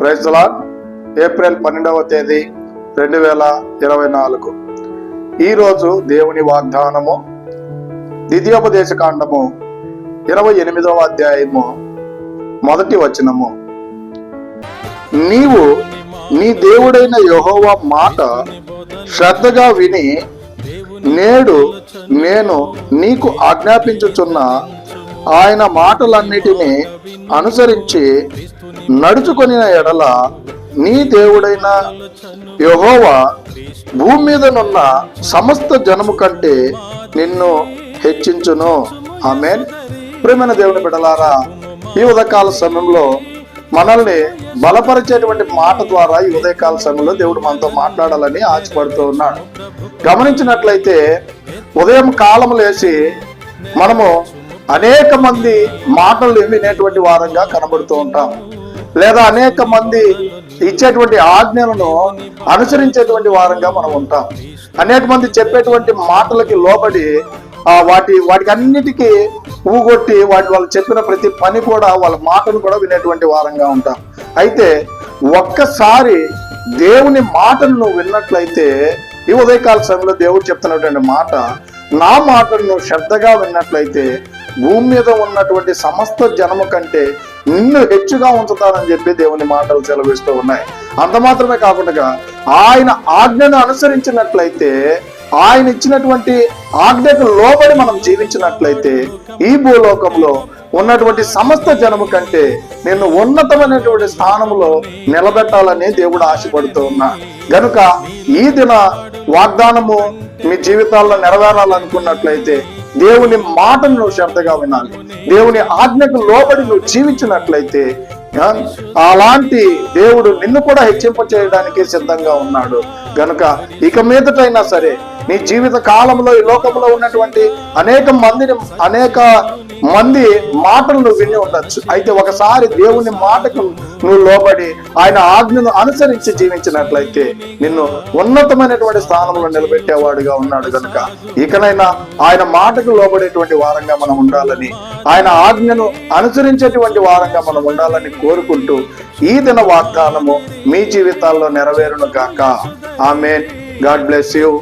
ప్రైజ్లా April పన్నెండవ తేదీ రెండు వేల ఇరవై నాలుగు. ఈరోజు దేవుని వాగ్దానము ద్వితీయోపదేశ కాండము ఇరవై ఎనిమిదవ అధ్యాయము మొదటి వచనము. నీవు నీ దేవుడైన యహోవ మాట శ్రద్ధగా విని నేడు నేను నీకు ఆజ్ఞాపించుచున్న ఆయన మాటలన్నిటినీ అనుసరించి నడుచుకొని ఎడల నీ దేవుడైన యహోవా భూమి మీదనున్న సమస్త జనము కంటే నిన్ను హెచ్చించును. ఆమె ప్రేమైన దేవుని బిడలారా ఈ ఉదయకాల సమయంలో మనల్ని బలపరిచేటువంటి మాట ద్వారా ఈ ఉదయకాల సమయంలో దేవుడు మనతో మాట్లాడాలని ఆశపడుతూ ఉన్నాడు. గమనించినట్లయితే ఉదయం కాలం లేచి మనము అనేక మంది మాటలు వినేటువంటి వారంగా కనబడుతూ ఉంటాం లేదా అనేక మంది ఇచ్చేటువంటి ఆజ్ఞలను అనుసరించేటువంటి వారంగా మనం ఉంటాం. అనేక మంది చెప్పేటువంటి మాటలకి లోబడి వాటి వాటికి అన్నిటికీ ఊగొట్టి వాటి వాళ్ళు చెప్పిన ప్రతి పని కూడా వాళ్ళ మాటను కూడా వినేటువంటి వారంగా ఉంటాం. అయితే ఒక్కసారి దేవుని మాటను నువ్వు విన్నట్లయితే ఈ ఉదయకాల సమయంలో దేవుడు చెప్తున్నటువంటి మాట నా మాటను నువ్వు శ్రద్ధగా విన్నట్లయితే భూమి మీద ఉన్నటువంటి సమస్త జనము కంటే నిన్ను హెచ్చుగా ఉంచుతానని చెప్పి దేవుని మాటలు సెలవిస్తూ ఉన్నాయి. అంత మాత్రమే కాకుండా ఆయన ఆజ్ఞను అనుసరించినట్లయితే ఆయన ఇచ్చినటువంటి ఆజ్ఞకు లోబడి మనం జీవించినట్లయితే ఈ భూలోకంలో ఉన్నటువంటి సమస్త జనము కంటే నిన్ను ఉన్నతమైనటువంటి స్థానంలో నిలబెట్టాలని దేవుడు ఆశపడుతూ ఉన్నా. గనుక ఈ దిన వాగ్దానము మీ జీవితాల్లో నెరవేరాలనుకున్నట్లయితే దేవుని మాటను నువ్వు శ్రద్ధగా వినాలి. దేవుని ఆజ్ఞకు లోబడి నువ్వు జీవించినట్లయితే అలాంటి దేవుడు నిన్ను కూడా హెచ్చింప చేయడానికి సిద్ధంగా ఉన్నాడు. గనుక ఇక మీదటైనా సరే నీ జీవిత కాలంలో ఈ లోకంలో ఉన్నటువంటి అనేక మందిని అనేక మంది మాటలు నువ్వు విని ఉండొచ్చు. అయితే ఒకసారి దేవుని మాటకు నువ్వు లోబడి ఆయన ఆజ్ఞను అనుసరించి జీవించినట్లయితే నిన్ను ఉన్నతమైనటువంటి స్థానంలో నిలబెట్టేవాడుగా ఉన్నాడు కనుక ఇకనైనా ఆయన మాటకు లోబడేటువంటి వారంగా మనం ఉండాలని ఆయన ఆజ్ఞను అనుసరించేటువంటి వారంగా మనం ఉండాలని కోరుకుంటూ ఈ దిన వాగ్దానము మీ జీవితాల్లో నెరవేరును గాక. ఆమె గాడ్ బ్లెస్ యూ.